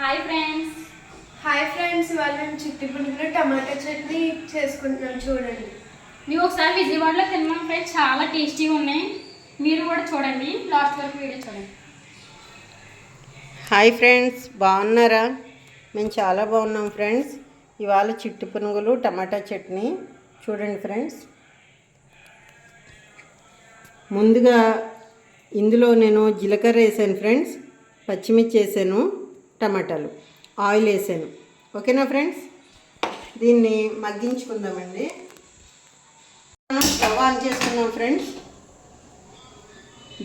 Hi friends hi friends ఇవాళ మేము చిట్టి పునుగులు టమాటా చట్నీ చేసుకుంటున్నాం. చూడండి. మేము ఒకసారి విజయవాడలో తిన్నాం ఫ్రెండ్స్ చాలా టేస్టీగా ఉన్నాయి. మీరు కూడా చూడండి. లాస్ట్ వరకు వీడియో చూడండి. హాయ్ ఫ్రెండ్స్ బాగున్నారా? మేము చాలా బాగున్నాం ఫ్రెండ్స్ ఇవాళ చిట్టు పునుగులు టమాటా చట్నీ. చూడండి ఫ్రెండ్స్ ముందుగా ఇందులో నేను జీలకర్ర వేసాను ఫ్రెండ్స్ పచ్చిమిర్చి వేసాను. టమాటాలు. ఆయిల్ వేసాను. ఓకేనా ఫ్రెండ్స్? దీన్ని మగ్గించుకుందామండి. మనం స్టవ్ ఆన్ చేసుకున్నాం ఫ్రెండ్స్.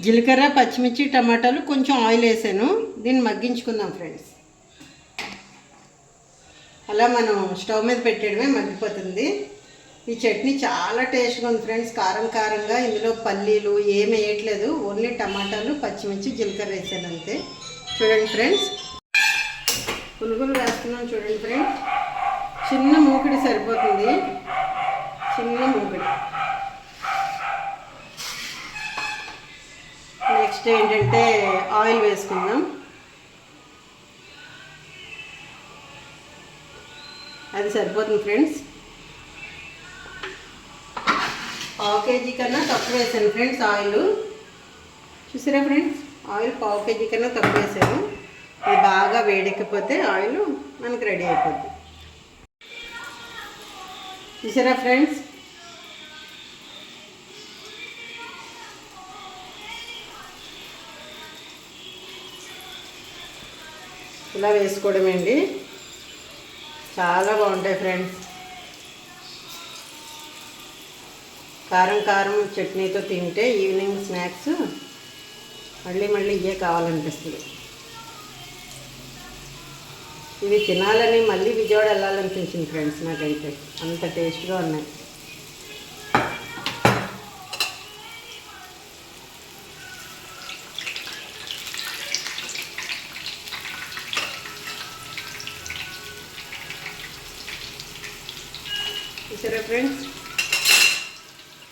జీలకర్ర పచ్చిమిర్చి టమాటాలు కొంచెం ఆయిల్ వేసాను. దీన్ని మగ్గించుకుందాం ఫ్రెండ్స్. అలా మనం స్టవ్ మీద పెట్టడమే మగ్గిపోతుంది. ఈ చట్నీ చాలా టేస్ట్గా ఉంది ఫ్రెండ్స్. కారం కారంగా ఇందులో పల్లీలు ఏమి వేయట్లేదు. ఓన్లీ టమాటాలు పచ్చిమిర్చి జీలకర్ర వేసాను అంతే. చూడండి ఫ్రెండ్స్. పునుగులు వేస్తున్నాం చూడండి ఫ్రెండ్స్ చిన్న మూకిడి సరిపోతుంది. చిన్న మూకిడి. నెక్స్ట్ ఏంటంటే ఆయిల్ వేసుకుందాం. అది సరిపోతుంది ఫ్రెండ్స్ పావు కేజీ కన్నా తక్కువ వేసాను ఫ్రెండ్స్ ఆయిల్. చూసారా ఫ్రెండ్స్ ఆయిల్ పావు కేజీ కన్నా తక్కువ వేసాను. బాగా వేడెక్కిపోతే ఆయిల్ మనకి రెడీ అయిపోద్ది. చూసారా ఫ్రెండ్స్? ఇలా వేసుకోవడమండి చాలా బాగుంటాయి ఫ్రెండ్స్. కారం కారం చట్నీతో తింటే ఈవినింగ్ స్నాక్స్ మళ్ళీ మళ్ళీ ఇవే కావాలనిపిస్తుంది. ఇవి తినాలని మళ్ళీ విజయవాడ వెళ్ళాలనిపించింది ఫ్రెండ్స్ నాకైతే. అంత టేస్ట్గా ఉన్నాయి. చూసారా ఫ్రెండ్స్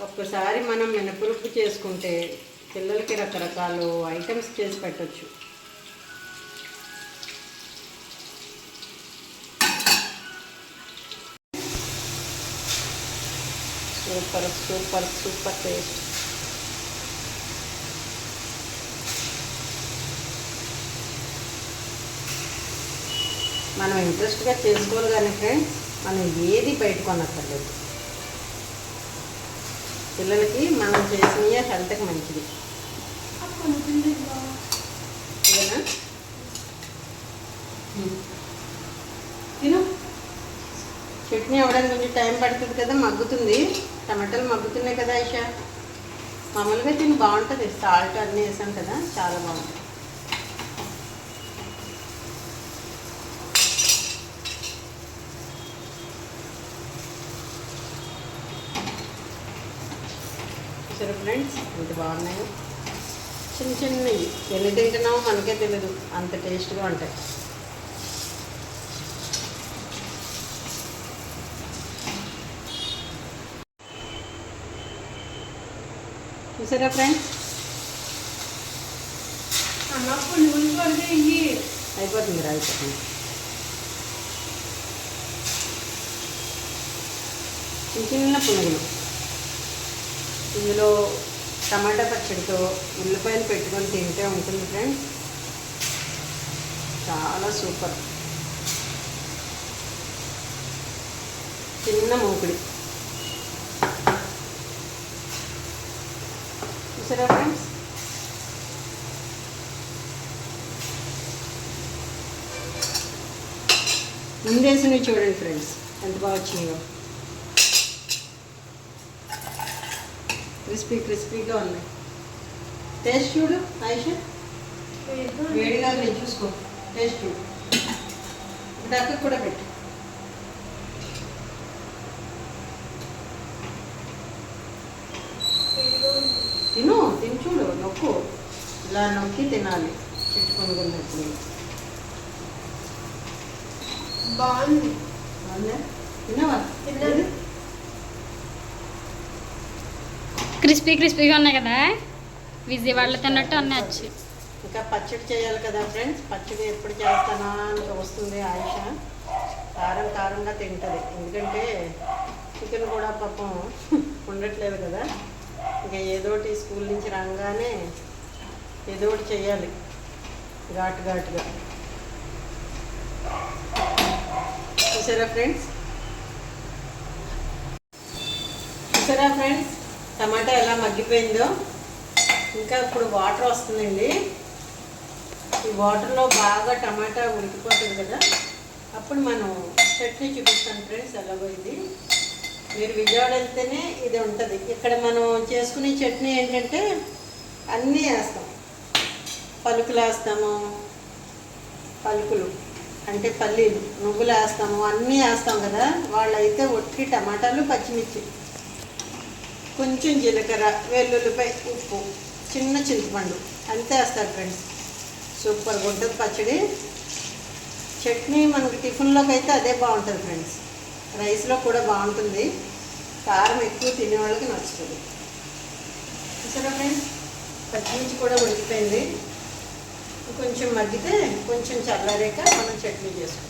ఒక్కసారి మనం మినపురుపు చేసుకుంటే పిల్లలకి రకరకాలు ఐటమ్స్ చేసి పెట్టచ్చు. సూపర్ సూపర్ సూపర్ టేస్ట్ మనం ఇంట్రెస్ట్గా చేసుకోవాలి కానీ ఫ్రెండ్స్ మనం ఏది బయట కొనక్కర్లేదు. పిల్లలకి మనం చేసినవి హెల్త్కి మంచిది. తిను. చట్నీ అవ్వడానికి కొంచెం టైం పడుతుంది కదా మగ్గుతుంది. టమాటాలు మగ్గుతున్నాయి కదా ఐషా. మామూలుగా తిని బాగుంటుంది. సాల్ట్ అన్నీ వేసాం కదా చాలా బాగుంటుంది చూసారు ఫ్రెండ్స్ ఇంత బాగున్నాయి. చిన్న చిన్నవి. ఎన్ని తింటున్నామో మనకే తెలియదు అంత టేస్ట్గా ఉంటాయి. చూసారా ఫ్రెండ్స్ అయిపోతుంది రా అయిపోతుంది. చిన్న చిన్న పునుగులు. ఇందులో టమాటా పచ్చడితో ఉల్లిపాయలు పెట్టుకొని తింటే ఉంటుంది ఫ్రెండ్స్ చాలా సూపర్ చిన్న మూకుడి. చూసారా ఫ్రెండ్స్ ముందేసినవి చూడండి ఫ్రెండ్స్ ఎంత బాగా వచ్చినాయో. క్రిస్పీ క్రిస్పీగా ఉన్నాయి. టేస్ట్ చూడు ఆయిష వేడిగా చూసుకో. టేస్ట్ చూడు. అక్కకు కూడా పెట్టు తిను తిని చూడు నొక్కు. ఇలా నొక్కి తినాలి. చెట్టుకొని కొన్నప్పుడు బాగుంది. బాగుందా? తిన్నావా? తిన్నాను. క్రిస్పీ క్రిస్పీగా ఉన్నాయి కదా? విజయవాడలో తిన్నట్టు అన్నీ వచ్చి ఇంకా పచ్చడి చేయాలి కదా ఫ్రెండ్స్. పచ్చడి ఎప్పుడు చేస్తానా అని వస్తుంది ఆయుష. కారం కారంగా తింటుంది. ఎందుకంటే చికెన్ కూడా పాపం ఉండట్లేదు కదా. ఇంకా ఏదోటి స్కూల్ నుంచి రాగానే ఏదో ఒకటి చేయాలి ఘాటు ఘాటుగా. చూసారా ఫ్రెండ్స్? చూసారా ఫ్రెండ్స్? టమాటా ఎలా మగ్గిపోయిందో? ఇంకా ఇప్పుడు వాటర్ వస్తుందండి. ఈ వాటర్లో బాగా టమాటా ఉడికిపోతుంది కదా. అప్పుడు మనం చట్నీ చూపిస్తాను ఫ్రెండ్స్ ఎలాగో ఇది. మీరు విజయవాడ వెళ్తేనే ఇది ఉంటుంది. ఇక్కడ మనం చేసుకునే చట్నీ ఏంటంటే అన్నీ వేస్తాం. పలుకులు వేస్తాము. పలుకులు అంటే పల్లీలు నువ్వులు వేస్తాము అన్నీ వేస్తాం కదా. వాళ్ళైతే ఒట్టి టమాటాలు పచ్చిమిర్చి కొంచెం జీలకర్ర వెల్లుల్లిపై ఉప్పు చిన్న చింతపండు అంతే వేస్తారు ఫ్రెండ్స్. సూపర్గా ఉంటుంది పచ్చడి. చట్నీ మనకి టిఫిన్లోకి అయితే అదే బాగుంటుంది ఫ్రెండ్స్. రైస్లో కూడా బాగుంటుంది. కారం ఎక్కువ తినే వాళ్ళకి నచ్చుతుంది. చూసారా ఫ్రెండ్స్? పచ్చిమిర్చి కూడా ఉడికిపోయింది. కొంచెం మగ్గితే కొంచెం చల్లారాక మనం చట్నీ చేసుకుంటాం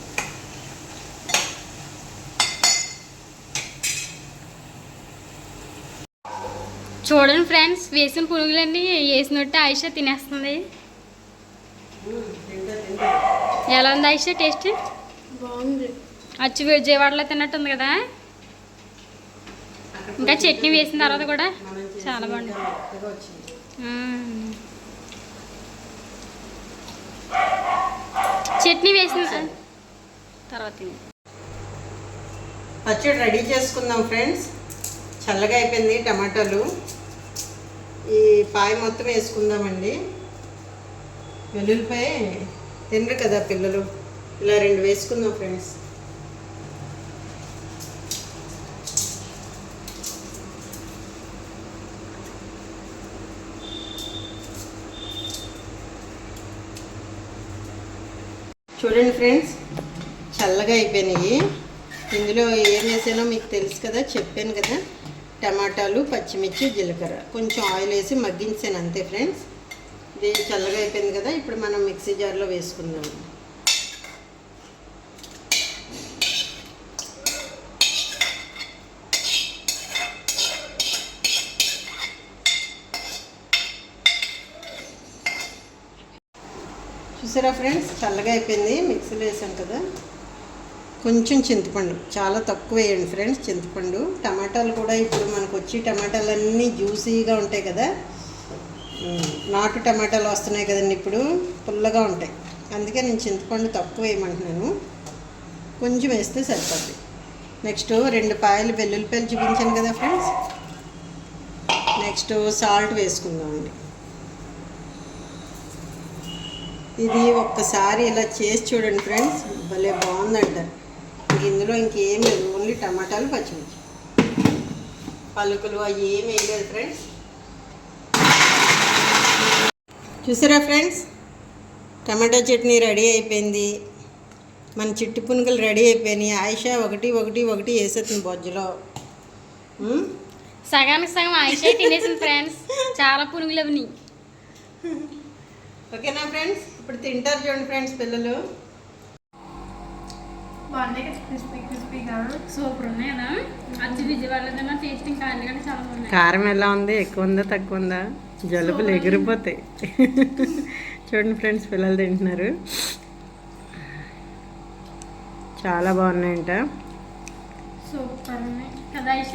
చూడండి ఫ్రెండ్స్ వేసిన పురుగులన్నీ వేసినట్టు ఆయిష తినేస్తుంది. ఎలా ఉంది ఆయిష టేస్ట్? బాగుంది. అచ్చి విజయవాడలో తిన్నట్టుంది కదా. ఇంకా చట్నీ వేసిన తర్వాత కూడా చాలా బాగుంది చట్నీ వేసిన తర్వాత పచ్చడి రెడీ చేసుకుందాం ఫ్రెండ్స్. చల్లగా అయిపోయింది టమాటాలు. ఈ పాయ మొత్తం వేసుకుందామండి. వెల్లుల్లిపాయ తినరు కదా పిల్లలు. ఇలా రెండు వేసుకుందాం ఫ్రెండ్స్. చూడండి ఫ్రెండ్స్ చల్లగా అయిపోయినాయి. ఇందులో ఏం వేసానో మీకు తెలుసు కదా చెప్పాను కదా. టమాటాలు పచ్చిమిర్చి జీలకర్ర. కొంచెం ఆయిల్ వేసి మగ్గించాను అంతే ఫ్రెండ్స్. ఇది చల్లగా అయిపోయింది కదా ఇప్పుడు మనం మిక్సీ జార్లో వేసుకుందాం. చూసారా ఫ్రెండ్స్? చల్లగా అయిపోయింది. మిక్సీలో వేసాం కదా. కొంచెం చింతపండు. చాలా తక్కువ వేయండి ఫ్రెండ్స్ చింతపండు. టమాటాలు కూడా ఇప్పుడు మనకు వచ్చి టమాటాలన్నీ జ్యూసీగా ఉంటాయి కదా. నాటు టమాటాలు వస్తున్నాయి కదండి ఇప్పుడు. పుల్లగా ఉంటాయి. అందుకే నేను చింతపండు తక్కువ వేయమంటున్నాను. కొంచెం వేస్తే సరిపోద్ది. నెక్స్ట్ రెండు పాయలు వెల్లుల్లిపాయలు చూపించాను కదా ఫ్రెండ్స్. నెక్స్ట్ సాల్ట్ వేసుకుందామండి. ఇది ఒక్కసారి ఇలా చేసి చూడండి ఫ్రెండ్స్. భలే బాగుందంటారు ఇంక ఇందులో ఇంకేం లేదు. ఓన్లీ టమాటాలు పచ్చిమిర్చి. పలుకులు అవి ఏం వేయలేదు ఫ్రెండ్స్. చూసారా ఫ్రెండ్స్? టమాటా చట్నీ రెడీ అయిపోయింది. మన చిట్టు పునుగులు రెడీ అయిపోయినాయి. ఆయిష ఒకటి ఒకటి ఒకటి వేసేస్తుంది బొజ్జలో? సగానికి సగం ఆయిష తినేసింది ఫ్రెండ్స్. చాలా పునుగులు అవి ఓకేనా ఫ్రెండ్స్? ఇప్పుడు తింటారు చూడండి ఫ్రెండ్స్ పిల్లలు. బాగున్నాయి కదా క్రిస్పీ క్రిస్పీగా? సూపర్ ఉన్నాయి కదా అచ్చు విజయవాడలో తిన్న టేస్ట్ ఇంకా అన్నికంటే చాలా బాగున్నాయి. కారం ఎలా ఉంది? ఎక్కువ ఉందా తక్కువ ఉందా? జలుబులు ఎగిరిపోతాయి. చూడండి ఫ్రెండ్స్ పిల్లలు తింటున్నారు. చాలా బాగున్నాయంట. సూపర్ ఉన్నాయి. కదా ఆయిష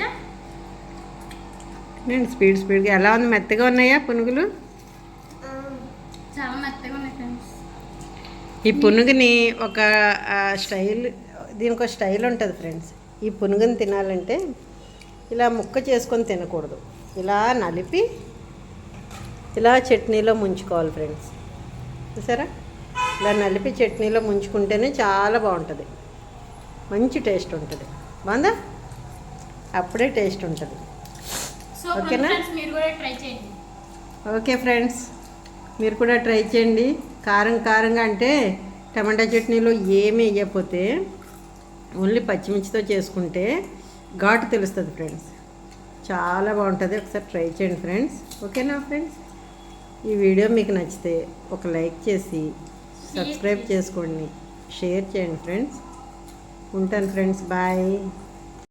నేను స్పీడ్ స్పీడ్గా. ఎలా ఉంది? మెత్తగా ఉన్నాయా పునుగులు? ఈ పునుగుని ఒక స్టైల్ దీనికి ఒక స్టైల్ ఉంటుంది ఫ్రెండ్స్. ఈ పునుగుని తినాలంటే ఇలా ముక్క చేసుకొని తినకూడదు. ఇలా నలిపి ఇలా చట్నీలో ముంచుకోవాలి ఫ్రెండ్స్. చూసారా? ఇలా నలిపి చట్నీలో ముంచుకుంటేనే చాలా బాగుంటుంది. మంచి టేస్ట్ ఉంటుంది. బాగుందా? అప్పుడే టేస్ట్ ఉంటుంది. ఓకేనా? Okay friends. మీరు కూడా ట్రై చేయండి. కారం కారంగా అంటే టమాటా చట్నీలో ఏమీ వేయకపోతే ఓన్లీ పచ్చిమిర్చితో చేసుకుంటే ఘాటు తెలుస్తుంది ఫ్రెండ్స్. చాలా బాగుంటుంది. ఒకసారి ట్రై చేయండి ఫ్రెండ్స్. ఓకేనా ఫ్రెండ్స్? ఈ వీడియో మీకు నచ్చితే ఒక లైక్ చేసి సబ్స్క్రైబ్ చేసుకోండి. షేర్ చేయండి ఫ్రెండ్స్. ఉంటాను ఫ్రెండ్స్. బాయ్.